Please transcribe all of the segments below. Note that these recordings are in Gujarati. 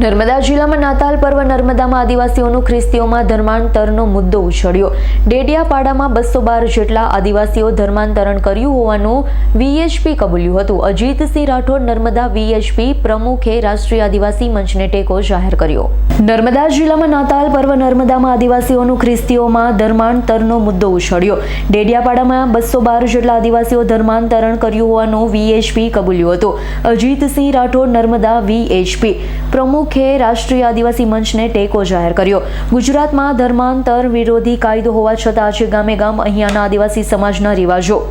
નર્મદા જિલ્લામાં નાતાલ પર્વ નર્મદામાં આદિવાસીઓનું ખ્રિસ્તીઓમાં ધર્માંતરનો મુદ્દો ઉછળ્યો. ડેડિયાપાડામાં બસો બાર જેટલા આદિવાસીઓ ધર્માંતરણ કર્યું હોવાનું વીએચપી કબૂલ્યું હતું. અજીતસિંહ રાઠોડ નર્મદા વીએચપી પ્રમુખે રાષ્ટ્રીય આદિવાસી મંચને ટેકો જાહેર કર્યો. નર્મદા જિલ્લામાં નાતાલ પર્વ નર્મદામાં આદિવાસીઓનું ખ્રિસ્તીઓમાં ધર્માંતરનો મુદ્દો ઉછળ્યો. ડેડિયાપાડામાં બસો બાર જેટલા આદિવાસીઓ ધર્માંતરણ કર્યું હોવાનું વીએચપી કબૂલ્યું હતું. અજીતસિંહ રાઠોડ નર્મદા વીએચપી પ્રમુખે રાષ્ટ્રીય આદિવાસી મંચને ટેકો જાહેર કર્યો. ગુજરાતમાં ધર્માંતર વિરોધી કાયદો હોવા છતાં આજે ગામે ગામ અહીંયાના આદિવાસી સમાજના રિવાજો.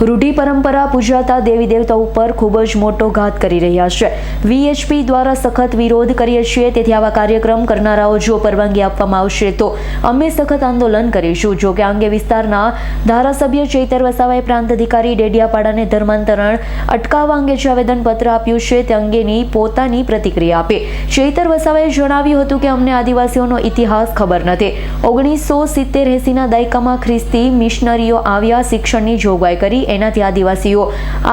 રૂઢિ પરંપરા પૂજાતા દેવી દેવતા ઉપર ખૂબ જ મોટો ઘાત કરી રહ્યા છે. વીએચપી દ્વારા સખત વિરોધ કરીએ છીએ, તેથી આવા કાર્યક્રમ કરનારાઓ જો પરવાનગી આપવામાં આવશે તો અમે સખત આંદોલન કરીશું. જો કે અંગે વિસ્તારના ધારાસભ્ય ચૈતર વસાવાએ પ્રાંત અધિકારી ડેડિયાપાડાને ધર્માંતરણ અટકાવવા અંગે જે આવેદનપત્ર આપ્યું છે, તે અંગેની પોતાની પ્રતિક્રિયા આપી. ચૈતર વસાવાએ જણાવ્યું હતું કે, અમને આદિવાસીઓનો ઇતિહાસ ખબર નથી. ઓગણીસો સિત્તેર એંસીના દાયકામાં ખ્રિસ્તી મિશનરીઓ આવ્યા, શિક્ષણની જોગવાઈ કરી એનાથી આદિવાસીઓ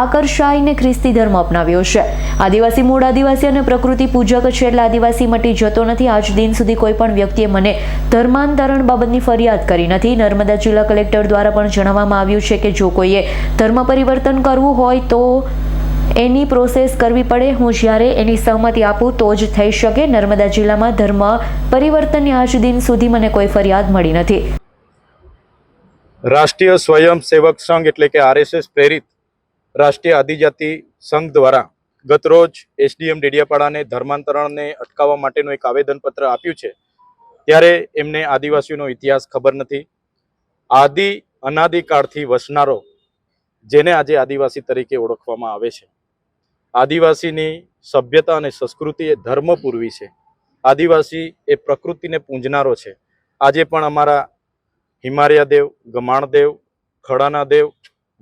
આકર્ષાઈને ખ્રિસ્તી ધર્મ અપનાવ્યો છે. આદિવાસી મૂળ આદિવાસી અને પ્રકૃતિ પૂજક છે એટલે આદિવાસી મટી જતો નથી. આજ દિન સુધી કોઈ પણ વ્યક્તિએ મને ધર્માંતરણ બાબતની ફરિયાદ કરી નથી. નર્મદા જિલ્લા કલેક્ટર દ્વારા પણ જણાવવામાં આવ્યું છે કે જો કોઈએ ધર્મ પરિવર્તન કરવું હોય તો એની પ્રોસેસ કરવી પડે. હું જ્યારે એની સહમતિ આપું તો જ થઈ શકે. નર્મદા જિલ્લામાં ધર્મ પરિવર્તનની આજ દિન સુધી મને કોઈ ફરિયાદ મળી નથી. રાષ્ટ્રીય સ્વયંસેવક સંઘ એટલે કે આરએસએસ પ્રેરિત રાષ્ટ્રીય આદિજાતિ સંઘ દ્વારા ગતરોજ એસડીએમ ડેડિયાપાડાને ધર્માંતરણને અટકાવવા માટેનું એક આવેદનપત્ર આપ્યું છે. ત્યારે એમને આદિવાસીઓનો ઇતિહાસ ખબર નથી. આદિ અનાદિકાળથી વસનારો જેને આજે આદિવાસી તરીકે ઓળખવામાં આવે છે. આદિવાસીની સભ્યતા અને સંસ્કૃતિ એ ધર્મપૂર્વી છે. આદિવાસી એ પ્રકૃતિને પૂંજનારો છે. આજે પણ અમારા હિમાલયાદેવ, ગમાણદેવ ખડાના દેવ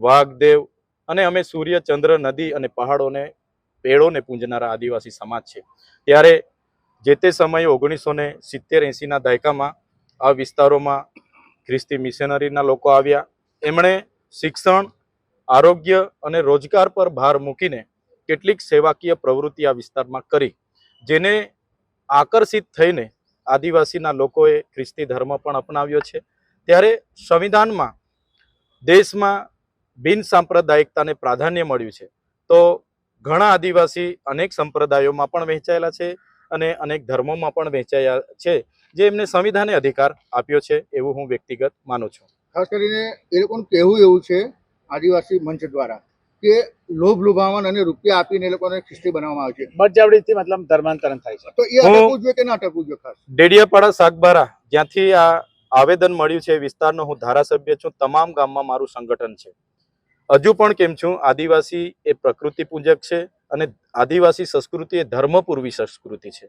વાઘદેવ અને અમે સૂર્ય, ચંદ્ર, નદી અને પહાડોને, પેડોને પૂંજનારા આદિવાસી સમાજ છે. ત્યારે જે તે સમયે ઓગણીસો ને સિત્તેર એંસીના દાયકામાં આ વિસ્તારોમાં ખ્રિસ્તી મિશનરીના લોકો આવ્યા. એમણે શિક્ષણ, આરોગ્ય અને રોજગાર પર ભાર મૂકીને કેટલીક સેવાકીય પ્રવૃત્તિ આ વિસ્તારમાં કરી, જેને આકર્ષિત થઈને આદિવાસીના લોકોએ ખ્રિસ્તી ધર્મ પણ અપનાવ્યો છે. ત્યારે સંવિધાનમાં દેશમાં બિન સાંપ્રદાયિકતાને પ્રાધાન્ય મળ્યું છે. તો ઘણા આદિવાસી અનેક સંપ્રદાયોમાં પણ વહેંચાયેલા છે અને અનેક ધર્મોમાં પણ વહેંચાયા છે જે એમને સંવિધાને અધિકાર આપ્યો છે એવું હું વ્યક્તિગત માનું છું. ખાસ કરીને એ લોકોનું કહેવું એવું છે આદિવાસી મંચ દ્વારા કે લોભ લુભાવન અને રૂપિયા આપીને એ લોકોને ખિસ્તી બનાવવામાં આવે છે. બળજબરીથી મતલબ ધર્માંતરણ થાય છે. તો એ અટકવું જોઈએ કે ના અટકવું જોઈએ ખાસ? ડેડિયાપાડા સાગબારા જ્યાંથી આ આવેદન મળ્યું છે વિસ્તારનો હું ધારાસભ્ય છું. તમામ ગામમાં મારું સંગઠન છે. હજુ પણ કેમ છું? આદિવાસી એ પ્રકૃતિ પૂજક છે અને આદિવાસી સંસ્કૃતિ એ ધર્મપૂર્વી સંસ્કૃતિ છે.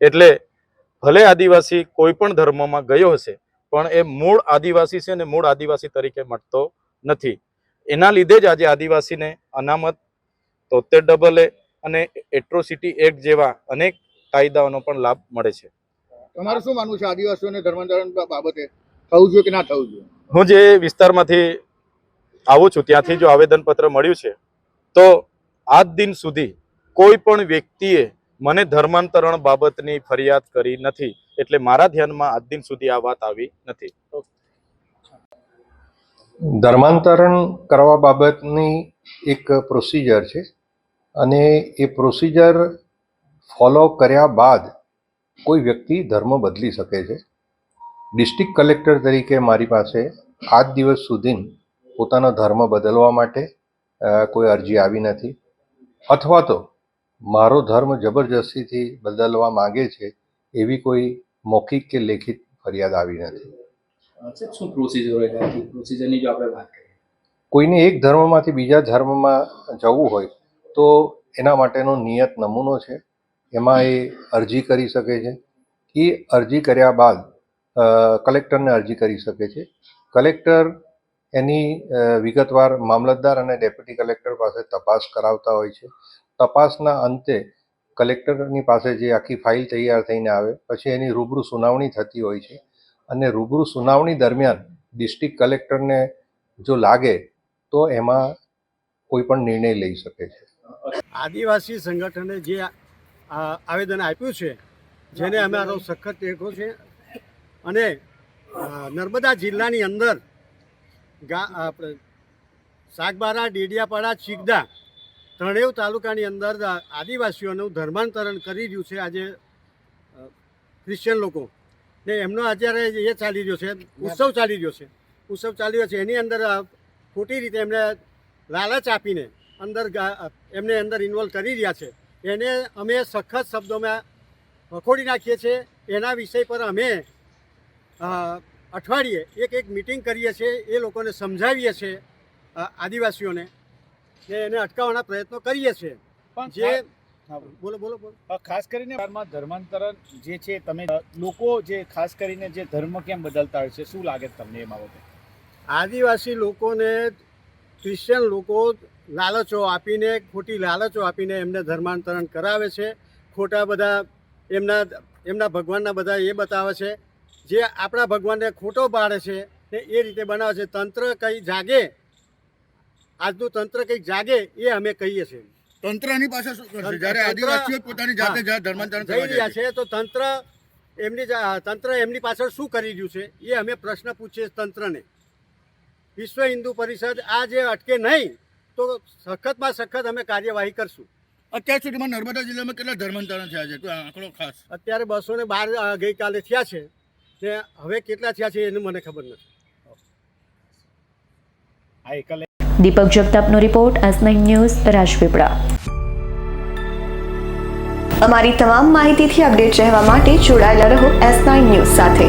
એટલે ભલે આદિવાસી કોઈ પણ ધર્મમાં ગયો હશે, પણ એ મૂળ આદિવાસી છે અને મૂળ આદિવાસી તરીકે મળતો નથી. એના લીધે જ આજે આદિવાસીને અનામત તોતેર ડબલ એ અને એટ્રોસિટી એક્ટ જેવા અનેક કાયદાઓનો પણ લાભ મળે છે. તમારું શું માનવું છે? આદિવાસીઓને ધર્માંતરણ બાબતે થવું જોઈએ કે ના થવું જોઈએ? હું જે વિસ્તારમાંથી આવું છું ત્યાંથી જો આવેદનપત્ર મળ્યું છે તો આજ દિન સુધી કોઈ પણ વ્યક્તિએ મને ધર્માંતરણ બાબતની ફરિયાદ કરી નથી એટલે મારા ધ્યાનમાં આજ દિન સુધી આ વાત આવી નથી. ધર્માંતરણ કરવા બાબતની એક પ્રોસિજર છે અને એ પ્રોસિજર ફોલો કર્યા બાદ કોઈ વ્યક્તિ ધર્મ બદલી શકે છે. ડિસ્ટ્રિક્ટ કલેક્ટર તરીકે મારી પાસે આજ દિવસ સુધી પોતાનો ધર્મ બદલવા માટે કોઈ અરજી આવી નથી. અથવા તો મારો ધર્મ જબરજસ્તીથી બદલવા માગે છે એવી કોઈ મૌખિક કે લેખિત ફરિયાદ આવી નથી. શું પ્રોસિજર હોય પ્રોસિજરની જો આપણે વાત કરીએ. કોઈને એક ધર્મમાંથી બીજા ધર્મમાં જવું હોય તો એના માટેનો નિયત નમૂનો છે. એમાં એ અરજી કરી શકે છે એ અરજી કર્યા બાદ કલેક્ટરને અરજી કરી શકે છે. કલેક્ટર એની વિગતવાર મામલતદાર અને ડેપ્યુટી કલેક્ટર પાસે તપાસ કરાવતા હોય છે. તપાસના અંતે કલેક્ટરની પાસે જે આખી ફાઇલ તૈયાર થઈને આવે, પછી એની રૂબરૂ સુનાવણી થતી હોય છે. અને રૂબરૂ સુનાવણી દરમિયાન ડિસ્ટ્રિક્ટ કલેક્ટરને જો લાગે, તો એમાં કોઈ પણ નિર્ણય લઈ શકે છે. આદિવાસી સંગઠને જે આવેદન આપ્યું છે, જેને અમે અમારો સખત ટેકો છે. અને નર્મદા જિલ્લાની અંદર આપણે સાગબારા, ડેડિયાપાડા ચીકદા ત્રણેય તાલુકાની અંદર આદિવાસીઓનું ધર્માંતરણ કરી રહ્યું છે આજે ક્રિશ્ચિયન લોકો. ને એમનો અત્યારે એ ચાલી રહ્યો છે, ઉત્સવ ચાલી રહ્યો છે. ઉત્સવ ચાલી રહ્યો છે, એની અંદર ખોટી રીતે એમને લાલચ આપીને અંદર એમને અંદર ઇન્વોલ્વ કરી રહ્યા છે. એને અમે સખત શબ્દોમાં વખોડી નાખીએ છીએ. એના વિષય પર અમે અઠવાડિયે એક એક મિટિંગ કરીએ છીએ એ લોકોને સમજાવીએ છીએ આદિવાસીઓને ને એને અટકાવવાના પ્રયત્નો કરીએ છીએ. પણ જે બોલો. બોલો બોલો ખાસ કરીને ધર્માંતરણ જે છે તમે લોકો જે ખાસ કરીને જે ધર્મ કેમ બદલતા હોય છે શું લાગે તમને એ બાબતે? આદિવાસી લોકોને ક્રિશ્ચિયન લોકો લાલચો આપીને ખોટી લાલચો આપીને એમને ધર્માંતરણ કરાવે છે. ખોટા બધા એમના એમના ભગવાનના બધા એ બતાવે છે. જે આપણા ભગવાનને ખોટો પાડે છે ને એ રીતે બનાવે છે. તંત્ર કંઈ જાગે આજનું તંત્ર કંઈક જાગે એ અમે કહીએ છીએ. તંત્રની પાસે શું કરશે? જ્યારે આદિવાસીઓ પોતાની જાતે ધર્માંતરણ થઈ રહ્યા છે. છે તો તંત્ર એમની તંત્ર એમની પાછળ શું કરી રહ્યું છે એ અમે પ્રશ્ન પૂછીએ તંત્રને. વિશ્વ હિન્દુ પરિષદ આ જે અટકે નહીં તો સખતમાં સખત અમે કાર્યવાહી કરશું. અત્યાર સુધીમાં નર્મદા જિલ્લામાં કેટલા ધર્માંતરણ થયા છે? આંકડો ખાસ? અત્યારે બસો ને બાર ગઈકાલે થયા છે. તે હવે કેટલા થયા છે એનું મને ખબર નથી. Deepak જગતાપનો report S nine news Rajpipla. અમારી તમામ માહિતીથી અપડેટ રહેવા માટે જોડાયેલા રહો એસ નાઇન ન્યૂઝ સાથે.